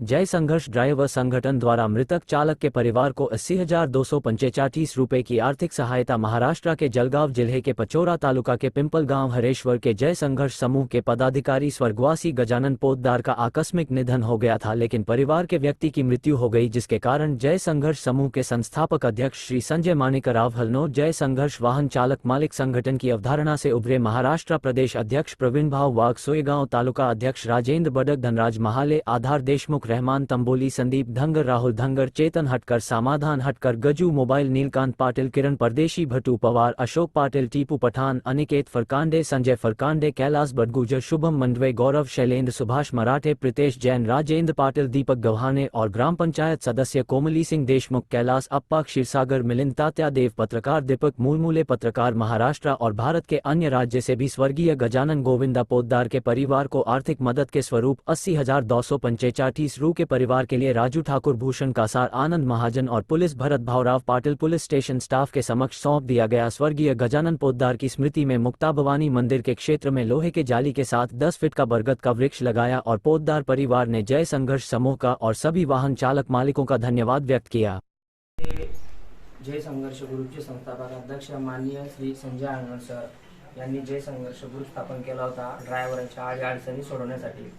जय संघर्ष ड्राइवर संगठन द्वारा मृतक चालक के परिवार को अस्सी हज़ार दो सौ पंचाचालीस रूपए की आर्थिक सहायता महाराष्ट्र के जलगांव ज़िले के पचोरा तालुका के पिंपल गाँव हरेश्वर के जय संघर्ष समूह के पदाधिकारी स्वर्गवासी गजानन पोतदार का आकस्मिक निधन हो गया था, लेकिन परिवार के व्यक्ति की मृत्यु हो गई, जिसके कारण जय संघर्ष समूह के संस्थापक अध्यक्ष श्री संजय मानिकराव हलनो जय संघर्ष वाहन चालक मालिक संगठन की अवधारणा से उभरे महाराष्ट्र प्रदेश अध्यक्ष प्रवीण भाव वाघ सोएगांव तालुका अध्यक्ष राजेंद्र बडक, धनराज महाले, आधार देशमुख रहमान तंबोली संदीप धंगर राहुल धंगर चेतन हटकर समाधान हटकर गजू मोबाइल नीलकांत पाटिल किरण परदेशी भट्टू पवार अशोक पाटिल टीपू पठान अनिकेत फरकांडे संजय फरकांडे कैलाश बडगुजर शुभम मंडवे गौरव शैलेंद्र सुभाष मराठे प्रितेश जैन राजेंद्र पाटिल दीपक गव्हाणे और ग्राम पंचायत सदस्य कोमली सिंह देशमुख कैलाश अप्पा क्षीरसागर मिलिंद तात्या देव पत्रकार दीपक मूलमूले पत्रकार महाराष्ट्र और भारत के अन्य राज्य से भी स्वर्गीय गजानन गोविंदा पोद्दार के परिवार को आर्थिक मदद के स्वरूप अस्सी हज़ार दो सौ पंचाचालीस रू के परिवार के लिए राजू ठाकुर भूषण कासार आनंद महाजन और police Bharat Bhaurao Patil police station staff के समक्ष सौंप दिया गया स्वर्गीय गजानन पोद्दार की स्मृति में मुक्ता भवानी मंदिर के क्षेत्र में लोहे के जाली के साथ 10 फीट का बरगद का वृक्ष लगाया और पोद्दार परिवार ने जय संघर्ष समूह का और सभी वाहन चालक मालिकों का धन्यवाद व्यक्त किया। जय संघर्ष ग्रुपचे संस्थापक अध्यक्ष माननीय श्री संजय आंगण सर यांनी जय संघर्ष ग्रुप स्थापन केला होता ड्रायव्हरांच्या अडचणी सोडवण्यासाठी.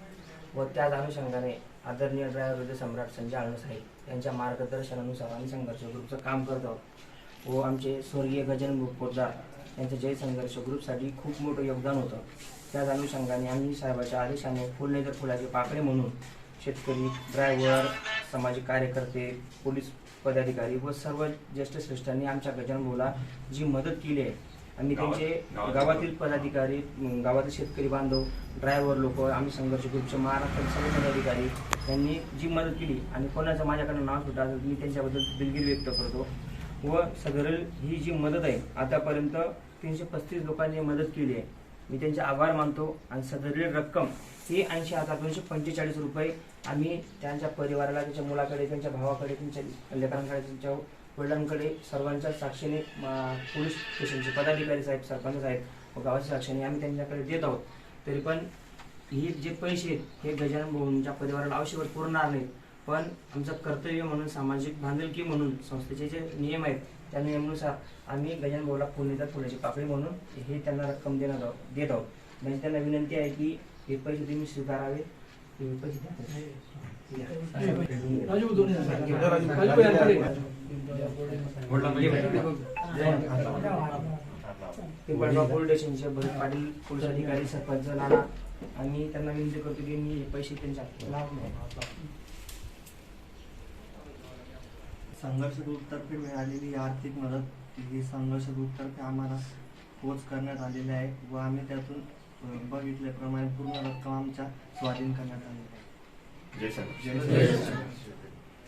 व त्याच अनुषंगाने आदरणीय ड्रायव्हर सम्राट संजय आंगण साहेब यांच्या मार्गदर्शनानुसार आम्ही संघर्ष ग्रुपचं काम करत आहोत. व आमचे स्वर्गीय गजानन पोद्दार यांचं जय संघर्ष ग्रुपसाठी खूप मोठं योगदान होतं. त्याच अनुषंगाने आम्ही साहेबाच्या आदेशाने फुल नाही तर फुलाचे पाकळे म्हणून शेतकरी ड्रायव्हर सामाजिक कार्यकर्ते पोलीस पदाधिकारी व सर्व ज्येष्ठ श्रेष्ठांनी आमच्या गजानन जी मदत केली आहे आम्ही त्यांचे गावातील पदाधिकारी गावातील शेतकरी बांधव ड्रायव्हर लोक आम्ही संघर्ष ग्रुपचे महाराष्ट्रातील सर्व पदाधिकारी यांनी जी मदत केली आणि कोणाचं माझ्याकडे नाव सुद्धा मी त्यांच्याबद्दल दिलगिरी व्यक्त करतो. व सदर ही जी मदत आहे आतापर्यंत तीनशे पस्तीस लोकांनी मदत केली आहे. मी त्यांचे आभार मानतो आणि सदरील रक्कम ही ऐंशी हजार दोनशे पंचेचाळीस रुपये आम्ही त्यांच्या परिवाराला त्यांच्या मुलाकडे त्यांच्या भावाकडे त्यांच्या लेकरांकडे त्यांच्या वडिलांकडे सर्वांच्या साक्षीने पोलीस स्टेशनचे पदाधिकारी साहेब सरपंच साहेब व गावाच्या साक्षीने आम्ही त्यांच्याकडे देत आहोत तरी पण हे जे पैसे आहेत हे गजानन भाऊंच्या परिवाराला आयुष्यभर पुरणार नाहीत पण आमचं कर्तव्य म्हणून सामाजिक बांधिलकी म्हणून संस्थेचे जे नियम आहेत त्या नियमानुसार आम्ही गजानन भाऊला पुण्याच्या फुलाची पाकळी म्हणून हे त्यांना रक्कम देणार आहोत देत आहोत म्हणजे त्यांना विनंती आहे की हे पैसे तुम्ही स्वीकारावे हे पैसे द्या. पिंपळगाव पोलीस स्टेशनचे भरत पाटील पोलीस अधिकारी सरपंच नाना आणि त्यांना विनंती करतो की मी हे पैसे त्यांच्या संघर्ष ग्रुपतर्फे मिळालेली ही आर्थिक मदत ही संघर्ष ग्रुपतर्फे आम्हाला पोच करण्यात आलेली आहे व आम्ही त्यातून बघितल्याप्रमाणे पूर्ण रक्कम आमच्या स्वाधीन करण्यात आलेली आहे.